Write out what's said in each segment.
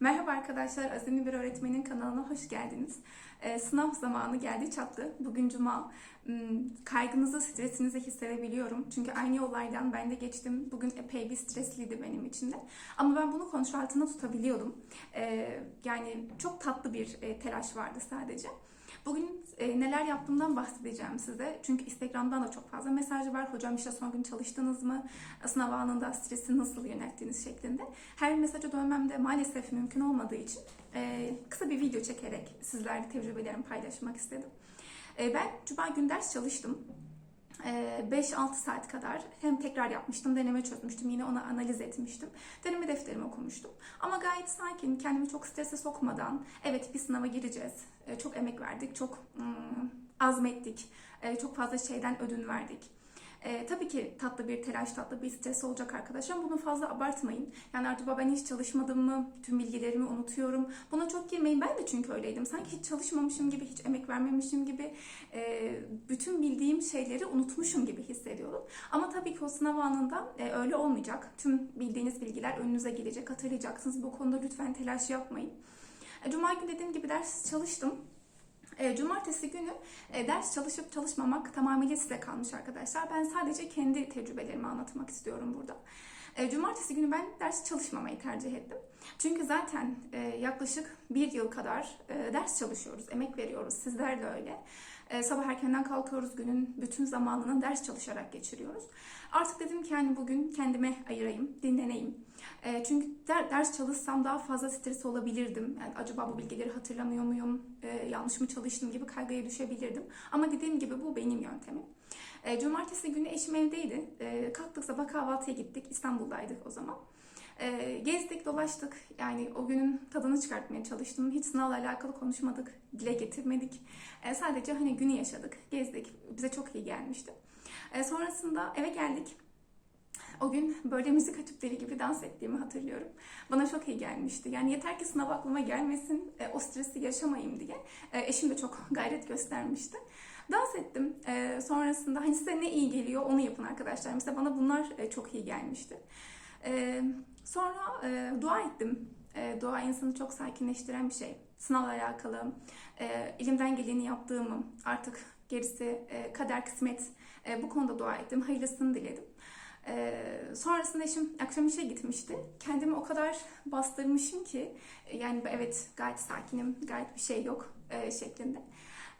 Merhaba arkadaşlar, Azimli Bir Öğretmenin kanalına hoş geldiniz. Ee, sınav zamanı geldi çattı. Bugün cuma. Hmm, Kaygınızı, stresinizi hissedebiliyorum. Çünkü aynı yollardan ben de geçtim. Bugün epey bir stresliydi benim için de. Ama ben bunu kontrol altında tutabiliyordum. Ee, yani çok tatlı bir e, telaş vardı sadece. Bugün e, neler yaptığımdan bahsedeceğim size. Çünkü Instagram'dan da çok fazla mesaj var. Hocam işte son gün çalıştınız mı? Sınav anında stresi nasıl yönettiğiniz şeklinde. Her mesaja dönmem de maalesef mümkün olmadığı için e, kısa bir video çekerek sizlerle tecrübelerimi paylaşmak istedim. E, ben cuma gün ders çalıştım. E, 5-6 saat kadar hem tekrar yapmıştım, deneme çözmüştüm, yine ona analiz etmiştim. Deneme defterimi okumuştum. Ama gayet sakin, kendimi çok strese sokmadan, evet bir sınava gireceğiz, e, çok emek verdik, çok ım, azmettik, e, çok fazla şeyden ödün verdik. E, tabii ki tatlı bir telaş, tatlı bir stres olacak arkadaşlar. Bunu fazla abartmayın. Yani acaba ben hiç çalışmadım mı? Tüm bilgilerimi unutuyorum. Buna çok girmeyin. Ben de çünkü öyleydim. Sanki hiç çalışmamışım gibi, hiç emek vermemişim gibi, e, bütün bildiğim şeyleri unutmuşum gibi hissediyordum. Ama tabii ki o sınav anında e, öyle olmayacak. Tüm bildiğiniz bilgiler önünüze gelecek, hatırlayacaksınız. Bu konuda lütfen telaş yapmayın. E, Cuma günü dediğim gibi ders çalıştım. E, Cumartesi günü e, ders çalışıp çalışmamak tamamıyla size kalmış arkadaşlar. Ben sadece kendi tecrübelerimi anlatmak istiyorum burada. E, Cumartesi günü ben ders çalışmamayı tercih ettim. Çünkü zaten e, yaklaşık bir yıl kadar e, ders çalışıyoruz, emek veriyoruz. Sizler de öyle. E, sabah erkenden kalkıyoruz, günün bütün zamanını ders çalışarak geçiriyoruz. Artık dedim ki yani bugün kendime ayırayım, dinleneyim. E, çünkü der, ders çalışsam daha fazla stres olabilirdim. Yani acaba bu bilgileri hatırlamıyor muyum, e, yanlış mı çalıştım gibi kaygıya düşebilirdim. Ama dediğim gibi bu benim yöntemim. E, cumartesi günü eşim evdeydi. E, kalktık sabah kahvaltıya gittik. İstanbul'daydık o zaman. E, gezdik, dolaştık. Yani o günün tadını çıkartmaya çalıştım. Hiç sınavla alakalı konuşmadık, dile getirmedik. E, sadece hani günü yaşadık, gezdik. Bize çok iyi gelmişti. E, sonrasında eve geldik. O gün böyle müzik açıp deli gibi dans ettiğimi hatırlıyorum. Bana çok iyi gelmişti. Yani yeter ki sınav aklıma gelmesin, e, o stresi yaşamayayım diye. E, eşim de çok gayret göstermişti. Dans ettim. E, sonrasında hani size ne iyi geliyor onu yapın arkadaşlar. Mesela bana bunlar e, çok iyi gelmişti. E, sonra e, dua ettim. E, dua insanı çok sakinleştiren bir şey. Sınavla alakalı, e, elimden geleni yaptığımı, artık gerisi e, kader kısmet e, bu konuda dua ettim. Hayırlısını diledim. Ee, sonrasında eşim akşam işe gitmişti. Kendimi o kadar bastırmışım ki yani evet gayet sakinim, gayet bir şey yok e, şeklinde.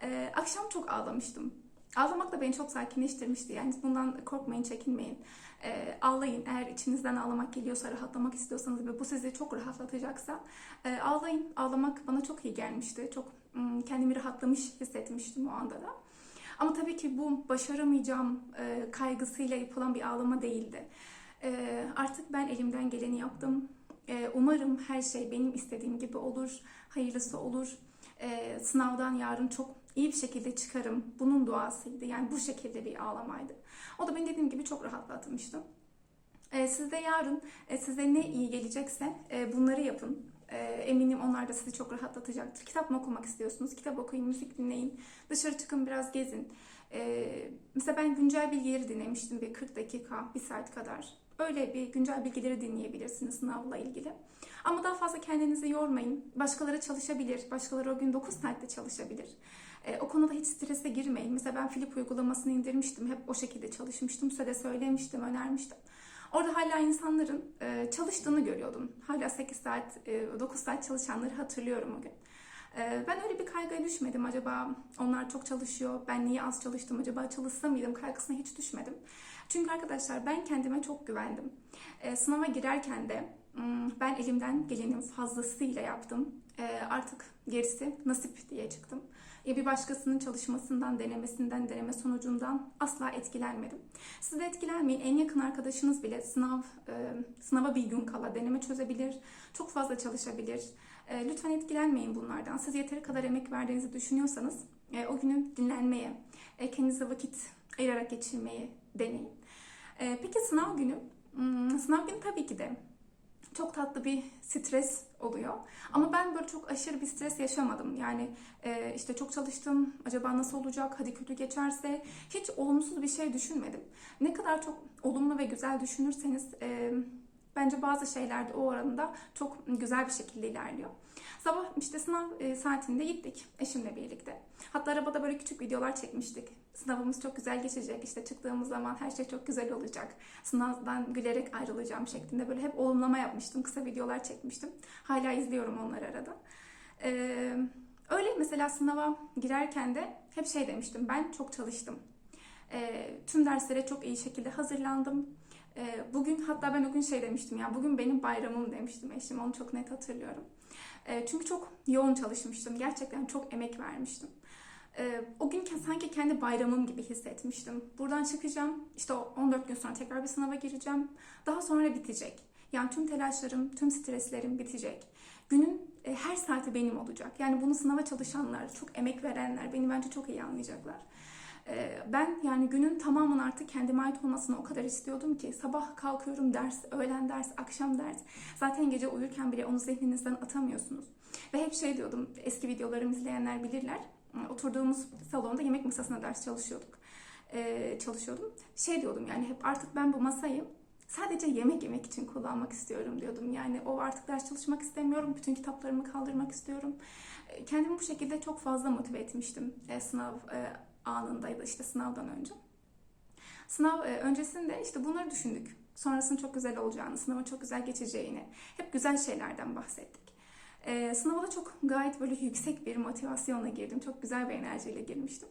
Ee, akşam çok ağlamıştım. Ağlamak da beni çok sakinleştirmişti. Yani bundan korkmayın, çekinmeyin. Ee, ağlayın. Eğer içinizden ağlamak geliyorsa, rahatlamak istiyorsanız ve bu sizi çok rahatlatacaksa e, ağlayın. Ağlamak bana çok iyi gelmişti. Çok kendimi rahatlamış hissetmiştim o anda da. Ama tabii ki bu başaramayacağım e, kaygısıyla yapılan bir ağlama değildi. E, artık ben elimden geleni yaptım. E, umarım her şey benim istediğim gibi olur, hayırlısı olur. E, sınavdan yarın çok iyi bir şekilde çıkarım. Bunun duasıydı. Yani bu şekilde bir ağlamaydı. O da beni dediğim gibi çok rahatlatmıştı. E, siz yarın e, size ne iyi gelecekse e, bunları yapın. E, eminim onlar da sizi çok rahatlatacaktır. Kitap mı okumak istiyorsunuz? Kitap okuyun, müzik dinleyin. Dışarı çıkın biraz gezin. E, mesela ben güncel bilgileri dinlemiştim bir 40 dakika, bir saat kadar. Öyle bir güncel bilgileri dinleyebilirsiniz sınavla ilgili. Ama daha fazla kendinizi yormayın. Başkaları çalışabilir. Başkaları o gün 9 saatte çalışabilir. E, o konuda hiç strese girmeyin. Mesela ben Flip uygulamasını indirmiştim. Hep o şekilde çalışmıştım. Size de söylemiştim, önermiştim. Orada hala insanların e, çalıştığını görüyordum. Hala 8 saat, e, 9 saat çalışanları hatırlıyorum o gün. E, ben öyle bir kaygıya düşmedim. Acaba onlar çok çalışıyor, ben niye az çalıştım, acaba çalışsa mıydım kaygısına hiç düşmedim. Çünkü arkadaşlar ben kendime çok güvendim. E, sınava girerken de ben elimden gelenin fazlasıyla yaptım. E, artık gerisi nasip diye çıktım. E, bir başkasının çalışmasından, denemesinden, deneme sonucundan asla etkilenmedim. Siz de etkilenmeyin. En yakın arkadaşınız bile sınav e, sınava bir gün kala deneme çözebilir, çok fazla çalışabilir. E, lütfen etkilenmeyin bunlardan. Siz yeteri kadar emek verdiğinizi düşünüyorsanız o günü dinlenmeye, kendinize vakit ayırarak geçirmeye deneyin. Peki sınav günü? Hmm, sınav günü tabii ki de çok tatlı bir stres oluyor. Ama ben böyle çok aşırı bir stres yaşamadım. Yani e, işte çok çalıştım, acaba nasıl olacak, hadi kötü geçerse hiç olumsuz bir şey düşünmedim. Ne kadar çok olumlu ve güzel düşünürseniz e, Bence bazı şeylerde o oranında çok güzel bir şekilde ilerliyor. Sabah işte sınav e, saatinde gittik eşimle birlikte. Hatta arabada böyle küçük videolar çekmiştik. Sınavımız çok güzel geçecek. İşte çıktığımız zaman her şey çok güzel olacak. Sınavdan gülerek ayrılacağım şeklinde böyle hep olumlama yapmıştım. Kısa videolar çekmiştim. Hala izliyorum onları arada. Ee, öyle mesela sınava girerken de hep şey demiştim. Ben çok çalıştım. Ee, tüm derslere çok iyi şekilde hazırlandım. Ee, bugün hatta ben o gün şey demiştim ya bugün benim bayramım demiştim eşim. Onu çok net hatırlıyorum. Ee, çünkü çok yoğun çalışmıştım. Gerçekten çok emek vermiştim. Ee, o gün sanki kendi bayramım gibi hissetmiştim. Buradan çıkacağım. İşte o 14 gün sonra tekrar bir sınava gireceğim. Daha sonra bitecek. Yani tüm telaşlarım, tüm streslerim bitecek. Günün e, her saati benim olacak. Yani bunu sınava çalışanlar, çok emek verenler beni bence çok iyi anlayacaklar. Ee, Ben yani günün tamamının artık kendime ait olmasını o kadar istiyordum ki sabah kalkıyorum ders, öğlen ders, akşam ders. Zaten gece uyurken bile onu zihninizden atamıyorsunuz. Ve hep şey diyordum, eski videolarımı izleyenler bilirler. Oturduğumuz salonda yemek masasına ders çalışıyorduk. Ee, çalışıyordum. Şey diyordum yani hep artık ben bu masayı sadece yemek yemek için kullanmak istiyorum diyordum. Yani o artık ders çalışmak istemiyorum. Bütün kitaplarımı kaldırmak istiyorum. Ee, Kendimi bu şekilde çok fazla motive etmiştim e, sınav e, anında ya da işte sınavdan önce. Sınav e, öncesinde işte bunları düşündük. Sonrasının çok güzel olacağını, sınavın çok güzel geçeceğini, hep güzel şeylerden bahsettik. E, sınava da çok gayet böyle yüksek bir motivasyonla girdim. Çok güzel bir enerjiyle girmiştim.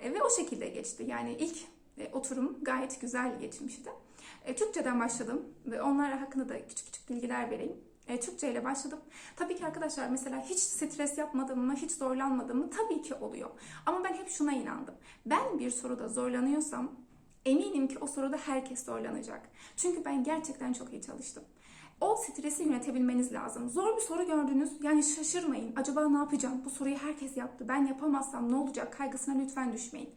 E, ve o şekilde geçti. Yani ilk e, oturum gayet güzel geçmişti. E, Türkçeden başladım ve onlar hakkında da küçük küçük bilgiler vereyim. E, Türkçe ile başladım. Tabii ki arkadaşlar mesela hiç stres yapmadım mı, hiç zorlanmadım mı? Tabii ki oluyor. Ama ben hep şuna inandım. Ben bir soruda zorlanıyorsam eminim ki o soruda herkes zorlanacak. Çünkü ben gerçekten çok iyi çalıştım. O stresi yönetebilmeniz lazım. Zor bir soru gördünüz. Yani şaşırmayın. Acaba ne yapacağım? Bu soruyu herkes yaptı. Ben yapamazsam ne olacak? Kaygısına lütfen düşmeyin.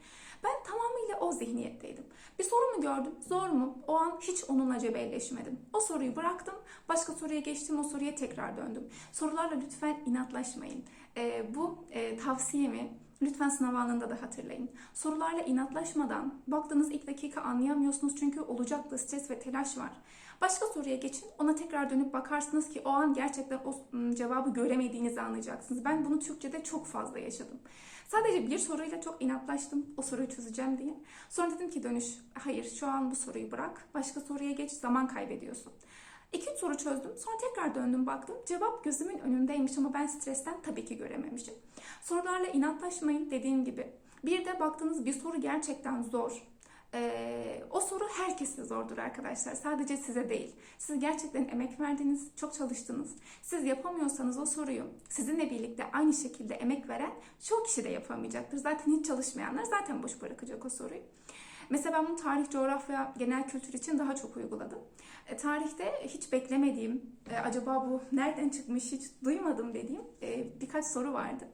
Ben tamamıyla o zihniyetteydim. Bir soru mu gördüm? Zor mu? O an hiç onunla cebelleşmedim. O soruyu bıraktım. Başka soruya geçtim. O soruya tekrar döndüm. Sorularla lütfen inatlaşmayın. Ee, bu e, tavsiyemi Lütfen sınav anında da hatırlayın. Sorularla inatlaşmadan baktığınız ilk dakika anlayamıyorsunuz çünkü olacaklı stres ve telaş var. Başka soruya geçin. Ona tekrar dönüp bakarsınız ki o an gerçekten o cevabı göremediğinizi anlayacaksınız. Ben bunu Türkçe'de çok fazla yaşadım. Sadece bir soruyla çok inatlaştım o soruyu çözeceğim diye. Sonra dedim ki dönüş hayır şu an bu soruyu bırak. Başka soruya geç zaman kaybediyorsun. İki soru çözdüm. Sonra tekrar döndüm baktım. Cevap gözümün önündeymiş ama ben stresten tabii ki görememişim. Sorularla inatlaşmayın dediğim gibi. Bir de baktığınız bir soru gerçekten zor. Ee, o soru herkese zordur arkadaşlar. Sadece size değil. Siz gerçekten emek verdiniz, çok çalıştınız. Siz yapamıyorsanız o soruyu sizinle birlikte aynı şekilde emek veren çok kişi de yapamayacaktır. Zaten hiç çalışmayanlar zaten boş bırakacak o soruyu. Mesela ben bunu tarih, coğrafya, genel kültür için daha çok uyguladım. E, tarihte hiç beklemediğim, e, acaba bu nereden çıkmış hiç duymadım dediğim e, birkaç soru vardı.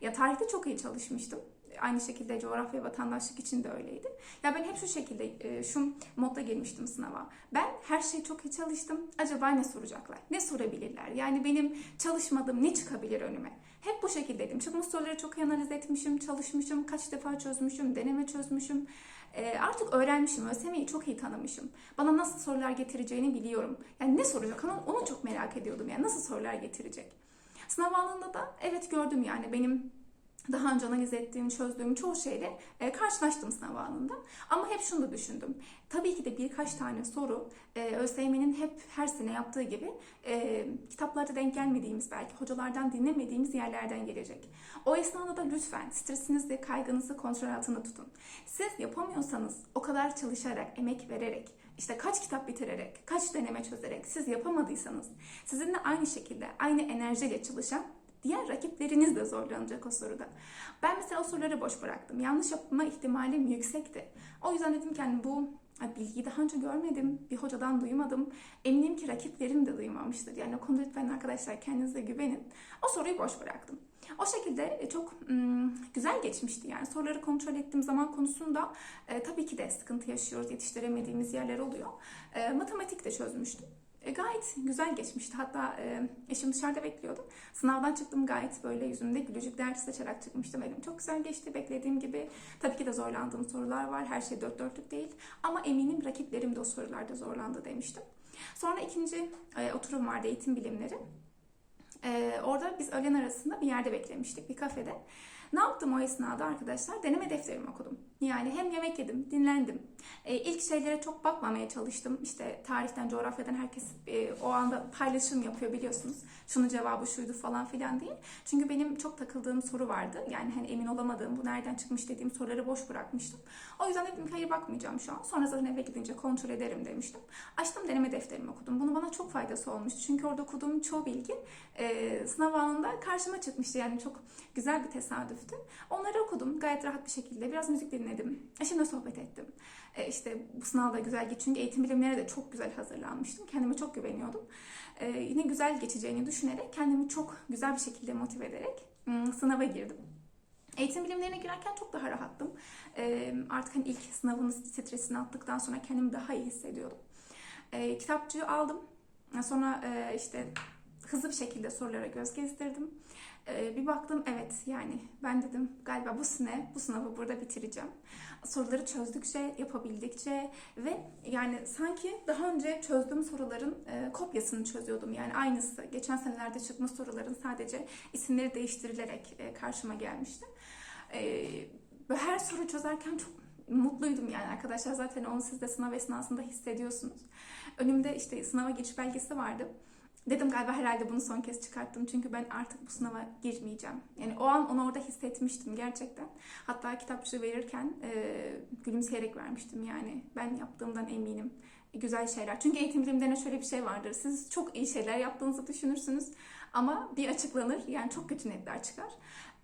Ya tarihte çok iyi çalışmıştım. Aynı şekilde coğrafya vatandaşlık için de öyleydi. Ya ben hep şu şekilde, e, şu modda girmiştim sınava. Ben her şeyi çok iyi çalıştım. Acaba ne soracaklar? Ne sorabilirler? Yani benim çalışmadığım ne çıkabilir önüme? Hep bu şekildeydim. Çıkmış soruları çok iyi analiz etmişim, çalışmışım, kaç defa çözmüşüm, deneme çözmüşüm. E, artık öğrenmişim, ÖSYM'yi çok iyi tanımışım. Bana nasıl sorular getireceğini biliyorum. Yani ne soracak onu, onu çok merak ediyordum. Yani nasıl sorular getirecek? Sınav anında da evet gördüm yani benim daha önce analiz ettiğim, çözdüğüm çoğu şeyle e, karşılaştım sınav anında. Ama hep şunu da düşündüm. Tabii ki de birkaç tane soru e, ÖSYM'nin hep her sene yaptığı gibi e, kitaplarda denk gelmediğimiz belki hocalardan dinlemediğimiz yerlerden gelecek. O esnada da lütfen stresinizi, kaygınızı kontrol altında tutun. Siz yapamıyorsanız o kadar çalışarak, emek vererek, işte kaç kitap bitirerek, kaç deneme çözerek siz yapamadıysanız sizinle aynı şekilde, aynı enerjiyle çalışan diğer rakipleriniz de zorlanacak o soruda. Ben mesela o soruları boş bıraktım. Yanlış yapma ihtimalim yüksekti. O yüzden dedim ki yani bu bilgiyi daha önce görmedim, bir hocadan duymadım. Eminim ki rakiplerim de duymamıştır. Yani o konuda lütfen arkadaşlar kendinize güvenin. O soruyu boş bıraktım. O şekilde e, çok güzel geçmişti yani soruları kontrol ettiğim zaman konusunda e, tabii ki de sıkıntı yaşıyoruz, yetiştiremediğimiz yerler oluyor. E, matematik de çözmüştüm. E, gayet güzel geçmişti. Hatta e, eşim dışarıda bekliyordu. Sınavdan çıktım gayet böyle yüzümde gülücükler saçarak çıkmıştım elim. Çok güzel geçti beklediğim gibi. Tabii ki de zorlandığım sorular var. Her şey dört dörtlük değil. Ama eminim rakiplerim de o sorularda zorlandı demiştim. Sonra ikinci e, oturum vardı eğitim bilimleri. E, orada biz öğlen arasında bir yerde beklemiştik, bir kafede. Ne yaptım o esnada arkadaşlar? Deneme defterimi okudum. Yani hem yemek yedim, dinlendim. E, ilk şeylere çok bakmamaya çalıştım. İşte tarihten, coğrafyadan herkes e, o anda paylaşım yapıyor biliyorsunuz. Şunun cevabı şuydu falan filan diye. Çünkü benim çok takıldığım soru vardı. Yani hani emin olamadığım, bu nereden çıkmış dediğim soruları boş bırakmıştım. O yüzden dedim ki hayır bakmayacağım şu an. Sonra zaten eve gidince kontrol ederim demiştim. Açtım deneme defterimi okudum. Bunu bana çok faydası olmuştu. Çünkü orada okuduğum çoğu bilgi e, sınav anında karşıma çıkmıştı. Yani çok güzel bir tesadüftü. Onları okudum gayet rahat bir şekilde. Biraz müzik dinledim. Eşimle sohbet ettim. E, işte bu sınav da güzel geçti. Çünkü eğitim bilimlerine de çok güzel hazırlanmıştım. Kendime çok güveniyordum. E, yine güzel geçeceğini düşünerek kendimi çok güzel bir şekilde motive ederek sınava girdim. Eğitim bilimlerine girerken çok daha rahattım. E, artık hani ilk sınavın stresini attıktan sonra kendimi daha iyi hissediyordum. E, kitapçığı aldım. Sonra e, işte hızlı bir şekilde sorulara göz gezdirdim. E, bir baktım evet yani ben dedim galiba bu sene bu sınavı burada bitireceğim. Soruları çözdükçe, yapabildikçe ve yani sanki daha önce çözdüğüm soruların e, kopyasını çözüyordum. Yani aynısı geçen senelerde çıkmış soruların sadece isimleri değiştirilerek e, karşıma gelmişti. E, her soru çözerken çok mutluydum yani arkadaşlar zaten onu siz de sınav esnasında hissediyorsunuz. Önümde işte sınava giriş belgesi vardı. Dedim galiba herhalde bunu son kez çıkarttım çünkü ben artık bu sınava girmeyeceğim. Yani o an onu orada hissetmiştim gerçekten. Hatta kitapçığı verirken e, gülümseyerek vermiştim yani ben yaptığımdan eminim. Güzel şeyler. Çünkü eğitim bilimlerinde şöyle bir şey vardır. Siz çok iyi şeyler yaptığınızı düşünürsünüz ama bir açıklanır yani çok kötü netler çıkar.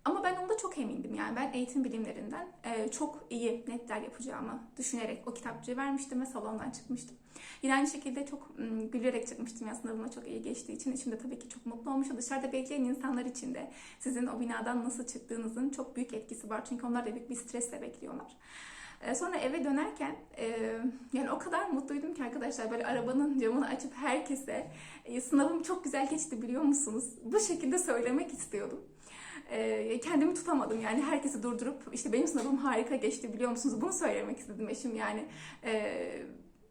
Ama ben onda çok emindim. Yani ben eğitim bilimlerinden e, çok iyi netler yapacağımı düşünerek o kitapçığı vermiştim ve salondan çıkmıştım. Yine aynı şekilde çok gülerek çıkmıştım ya sınavıma çok iyi geçtiği için. İçimde tabii ki çok mutlu olmuş. Dışarıda bekleyen insanlar için de sizin o binadan nasıl çıktığınızın çok büyük etkisi var. Çünkü onlar da büyük bir stresle bekliyorlar. Sonra eve dönerken yani o kadar mutluydum ki arkadaşlar böyle arabanın camını açıp herkese sınavım çok güzel geçti biliyor musunuz? Bu şekilde söylemek istiyordum. Kendimi tutamadım yani herkesi durdurup işte benim sınavım harika geçti biliyor musunuz? Bunu söylemek istedim eşim yani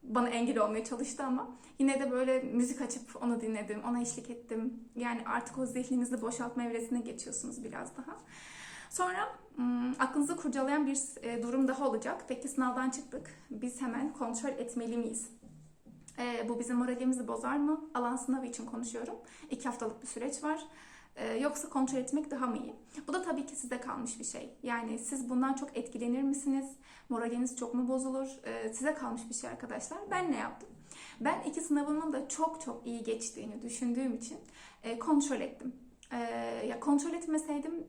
bana engel olmaya çalıştı ama yine de böyle müzik açıp onu dinledim, ona eşlik ettim. Yani artık o zihninizi boşaltma evresine geçiyorsunuz biraz daha. Sonra aklınızı kurcalayan bir e, durum daha olacak. Peki sınavdan çıktık. Biz hemen kontrol etmeli miyiz? E, bu bizim moralimizi bozar mı? Alan sınavı için konuşuyorum. İki haftalık bir süreç var. E, yoksa kontrol etmek daha mı iyi? Bu da tabii ki size kalmış bir şey. Yani siz bundan çok etkilenir misiniz? Moraliniz çok mu bozulur? E, size kalmış bir şey arkadaşlar. Ben ne yaptım? Ben iki sınavımın da çok çok iyi geçtiğini düşündüğüm için e, kontrol ettim. E, ya kontrol etmeseydim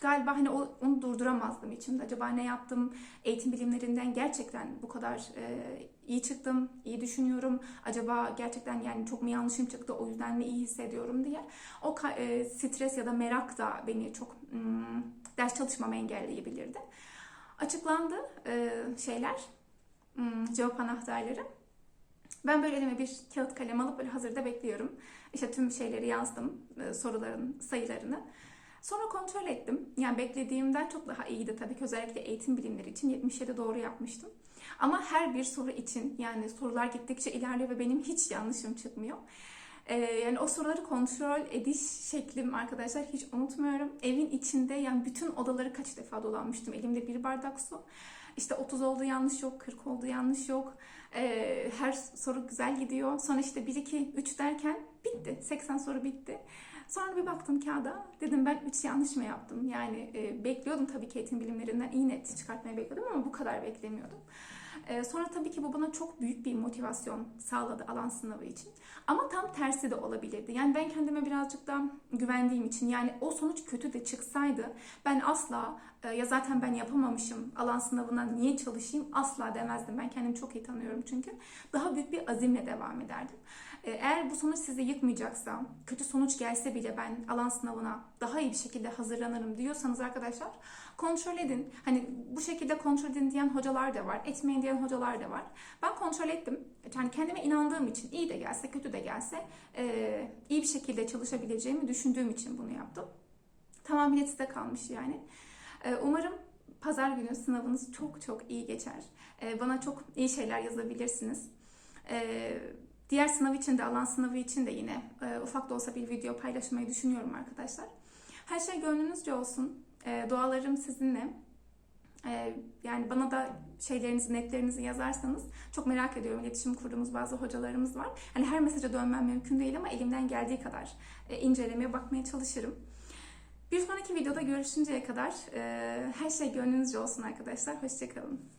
galiba hani o, onu durduramazdım içimde. Acaba ne yaptım? Eğitim bilimlerinden gerçekten bu kadar e, iyi çıktım, iyi düşünüyorum. Acaba gerçekten yani çok mu yanlışım çıktı o yüzden mi iyi hissediyorum diye. O e, stres ya da merak da beni çok mm, ders çalışmamı engelleyebilirdi. Açıklandı e, şeyler, mm, cevap anahtarları. Ben böyle elime bir kağıt kalem alıp böyle hazırda bekliyorum. İşte tüm şeyleri yazdım, e, soruların sayılarını. Sonra kontrol ettim. Yani beklediğimden çok daha iyiydi tabii ki özellikle eğitim bilimleri için 77 doğru yapmıştım. Ama her bir soru için yani sorular gittikçe ilerliyor ve benim hiç yanlışım çıkmıyor. Ee, yani o soruları kontrol ediş şeklim arkadaşlar hiç unutmuyorum. Evin içinde yani bütün odaları kaç defa dolanmıştım. Elimde bir bardak su. İşte 30 oldu yanlış yok, 40 oldu yanlış yok. Ee, her soru güzel gidiyor. Sonra işte 1, 2, 3 derken bitti. 80 soru bitti. Sonra bir baktım kağıda. Dedim ben 3 yanlış mı yaptım? Yani e, bekliyordum tabii ki eğitim bilimlerinden iyi net çıkartmayı bekliyordum ama bu kadar beklemiyordum. E, sonra tabii ki bu bana çok büyük bir motivasyon sağladı alan sınavı için. Ama tam tersi de olabilirdi. Yani ben kendime birazcık daha güvendiğim için yani o sonuç kötü de çıksaydı ben asla ya zaten ben yapamamışım alan sınavına niye çalışayım asla demezdim. Ben kendimi çok iyi tanıyorum çünkü. Daha büyük bir azimle devam ederdim. E, Eğer bu sonuç sizi yıkmayacaksa, kötü sonuç gelse bile ben alan sınavına daha iyi bir şekilde hazırlanırım diyorsanız arkadaşlar kontrol edin. Hani bu şekilde kontrol edin diyen hocalar da var, etmeyin diyen hocalar da var. Ben kontrol ettim. Yani kendime inandığım için iyi de gelse, kötü de gelse e, iyi bir şekilde çalışabileceğimi düşündüğüm için bunu yaptım. Tamamıyla size kalmış yani. E, Umarım pazar günü sınavınız çok çok iyi geçer. E, Bana çok iyi şeyler yazabilirsiniz. E, Diğer sınav için de, alan sınavı için de yine e, ufak da olsa bir video paylaşmayı düşünüyorum arkadaşlar. Her şey gönlünüzce olsun. Dualarım sizinle. Yani bana da şeylerinizi, netlerinizi yazarsanız çok merak ediyorum. İletişim kurduğumuz bazı hocalarımız var. Hani her mesaja dönmem mümkün değil ama elimden geldiği kadar e, incelemeye bakmaya çalışırım. Bir sonraki videoda görüşünceye kadar e, her şey gönlünüzce olsun arkadaşlar. Hoşçakalın.